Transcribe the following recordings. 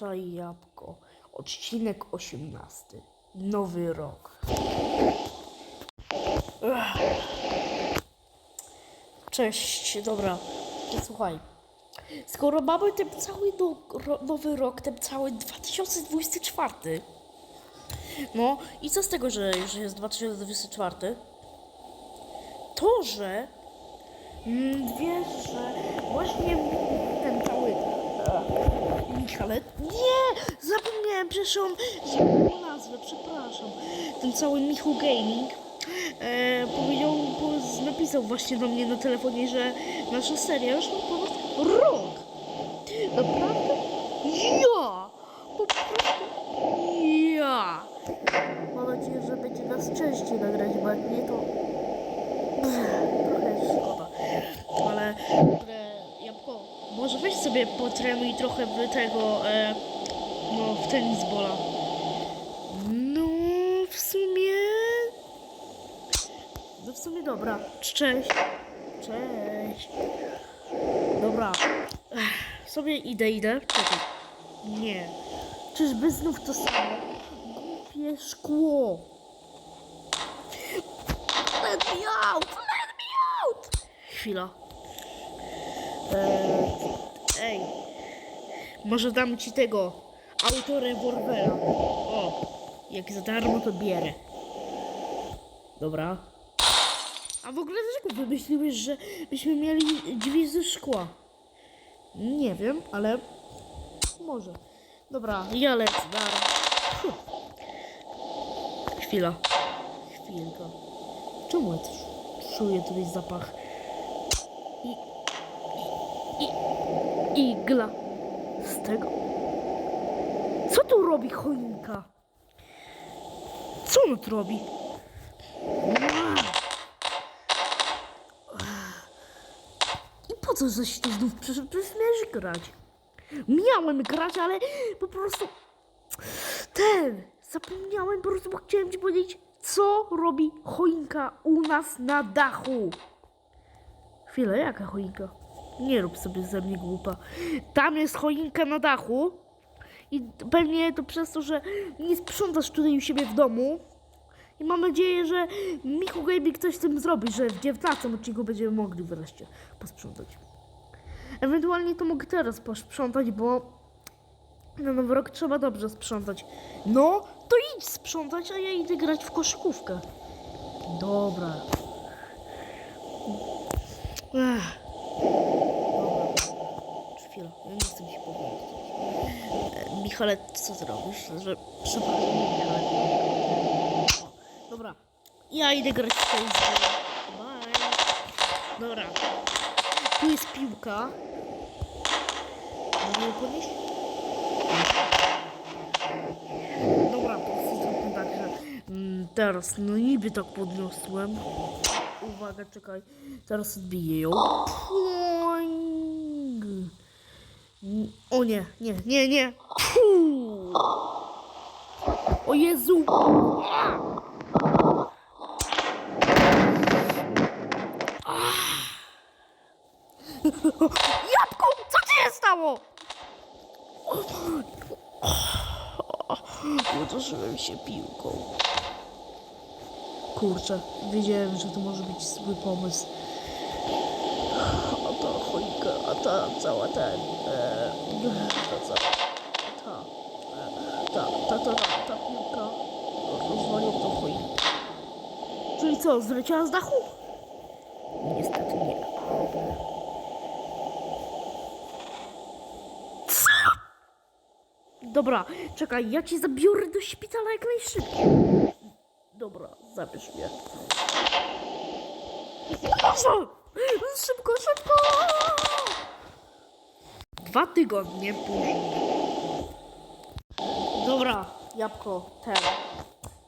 Pomarańcza i jabłko. Odcinek 18. Nowy rok. Cześć, dobra. Słuchaj. Skoro mamy ten cały no, nowy rok, ten cały 2024. No i co z tego, że już jest 2024? To, że mm, wiesz, że właśnie ten cały e, Michalet. Nie! Zapomniałem, zapomniał nazwę, przepraszam. Ten cały Michu Gaming e, powiedział, po, napisał właśnie do mnie na telefonie, że nasza seria już ma ponad rok. Naprawdę? Ja! Po prostu ja! Mam nadzieję, że będzie nas częściej nagrać, bo jak nie, to trochę szkoda. Może weź sobie potrenuj trochę w tego, e, no w tenis bola. No, w sumie... No w sumie dobra. Cześć. Cześć. Dobra. Ech, sobie idę, idę. Czekaj. Nie. Czyżby znów to samo? Głupie szkło. Let me out! Let me out! Chwila. Eee, ej. Może dam ci tego autorewolwera. O, jak za darmo to bierę. Dobra. A w ogóle dlaczego wymyśliłeś, że byśmy mieli drzwi ze szkła? Nie wiem, ale może. Dobra, ja lecę. Fuh. Chwila. Chwilka. Czemu ja czuję tutaj zapach? I... I... I... Igla. Z tego. Co tu robi choinka? Co on tu robi? I po co żeś tu znów miałeś grać. Miałem grać, ale po prostu... Ten! Zapomniałem po prostu, bo chciałem ci powiedzieć, co robi choinka u nas na dachu. Chwilę, jaka choinka? Nie rób sobie ze mnie głupa. Tam jest choinka na dachu i pewnie to przez to, że nie sprzątasz tutaj u siebie w domu. I mam nadzieję, że Michu Gaming coś z tym zrobi, że w 19 odcinku będziemy mogli wreszcie posprzątać. Ewentualnie to mogę teraz posprzątać, bo na nowy rok trzeba dobrze sprzątać. No, to idź sprzątać, a ja idę grać w koszykówkę. Dobra. Chwila, ja nie chcę się powiedzieć. E, Michale, co zrobisz? Że... Przepraszam, Michale. Dobra, ja idę grać w tej Bye. Dobra. Tu jest piłka. Mogę ją podnieść? Dobra, po prostu zróbmy tak, że mm, teraz, no niby tak podniosłem. Uwaga, czekaj. Teraz odbiję ją. Płoing. O nie, nie, nie, nie. O Jezu. Jabłko, co ci się stało? Uderzyłem się piłką. Kurczę, wiedziałem, że to może być zły pomysł. A ta choinka, a ta cała ten, e, ta cała, ta, e, ta, ta, ta, ta, ta piłka rozwaliła tą choinkę. Czyli co, zleciała z dachu? Niestety nie. Dobra, czekaj, ja cię zabiorę do szpitala jak najszybciej. Dobra, zabierz mnie. Proszę! Szybko, szybko! Dwa tygodnie później. Dobra, jabłko, teraz.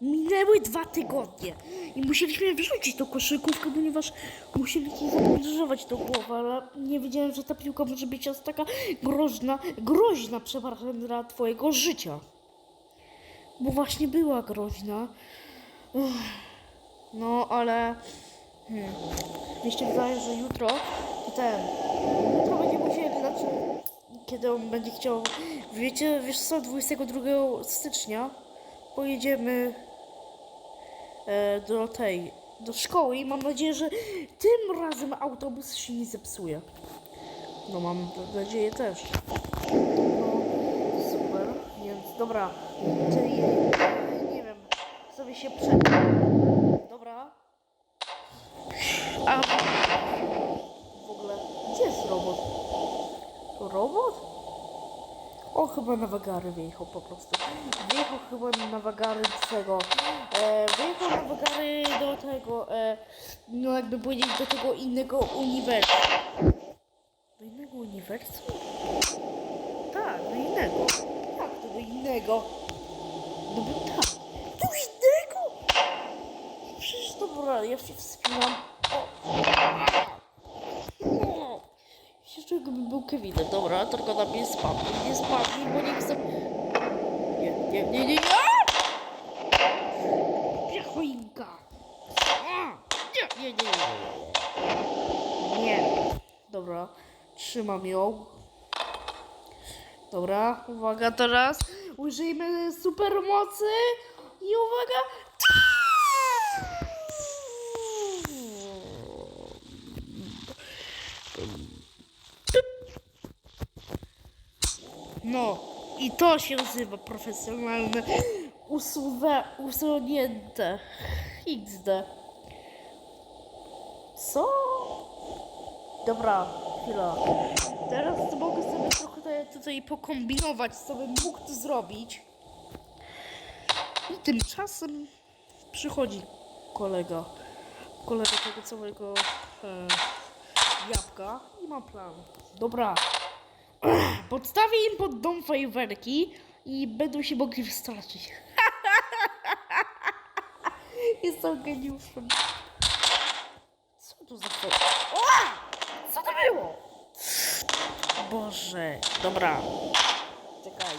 Minęły dwa tygodnie i musieliśmy wyrzucić tą koszykówkę, ponieważ musieliśmy zamordować tą głowę, ale nie wiedziałem, że ta piłka może być aż taka groźna, groźna, przepraszam, dla twojego życia. Bo właśnie była groźna. Uff. No, ale... Hmm. Mi się wydaje, że jutro to ten... Jutro będziemy musieli, znaczy... kiedy on będzie chciał. Wiecie, wiesz co, 22 stycznia pojedziemy e, do tej, do szkoły i mam nadzieję, że tym razem autobus się nie zepsuje. No mam nadzieję też. No, super, więc dobra, czyli nie wiem, sobie się przed... A w ogóle, gdzie jest robot? To robot? O, chyba na wagary wyjechał po prostu. Wyjechał chyba na wagary do tego. E, wyjechał na wagary do tego, e, no jakby powiedzieć, do tego innego uniwersum. Do innego uniwersum? Tak, do innego. Jak to do innego? No bo tak. Do innego? Przecież dobra, ja się wspinam. O. Jeszcze jakby był Kevinem, dobra, tylko na mnie spadł. Nie spadł, bo nie chcę... Nie, nie, nie, nie, nie! Głupia choinka! A! Nie, nie, nie, nie, nie. Nie. Dobra, trzymam ją. Dobra, uwaga teraz. Użyjmy supermocy. I uwaga. No, i to się nazywa profesjonalne usuwe, usunięte XD. Co? Dobra, chwila. Teraz mogę sobie trochę tutaj- tutaj pokombinować, co bym mógł tu zrobić. I tymczasem przychodzi kolega. Kolega tego całego e, jabłka i ma plan. Dobra. Podstawię im pod dom fajerwerki i będą się mogli wystraszyć. Jestem geniuszem. Co to za to? Co to było? Boże. Dobra. Czekaj.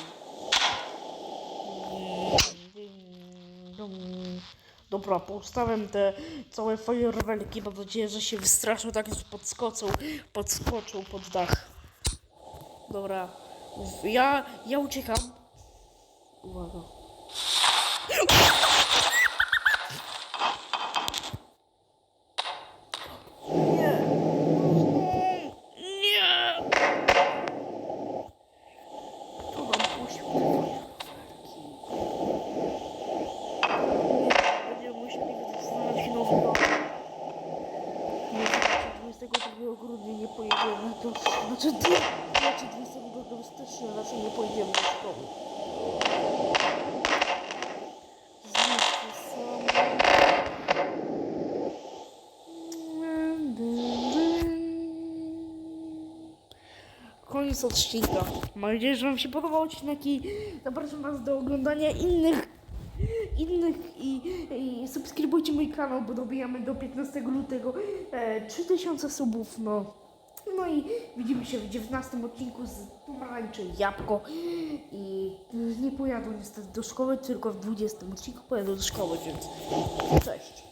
Dobra, postawiam te całe fajerwerki. Mam nadzieję, że się wystraszą, tak że podskoczą, podskoczą pod dach. Dobra. Ja, ja uciekam. Uwaga. Nie. Nie. Tu mam puścić te fajerwerki. Nie, Będziemy musieli znaleźć nowy dom. Nie, znaczy 22 grudnia nie pojedziemy do... Znaczy, ty, znaczy 22 stycznia raczej nie pojedziemy do szkoły. Zniszczę sam. Koniec odcinka. Mam nadzieję, że Wam się podobał odcinek i zapraszam Was do oglądania innych innych i, i subskrybujcie mój kanał, bo dobijamy do 15 lutego e, 3000 subów, no. No i widzimy się w 19 odcinku z pomarańczy jabłko i nie pojadą niestety do szkoły, tylko w 20 odcinku pojadą do szkoły, więc cześć.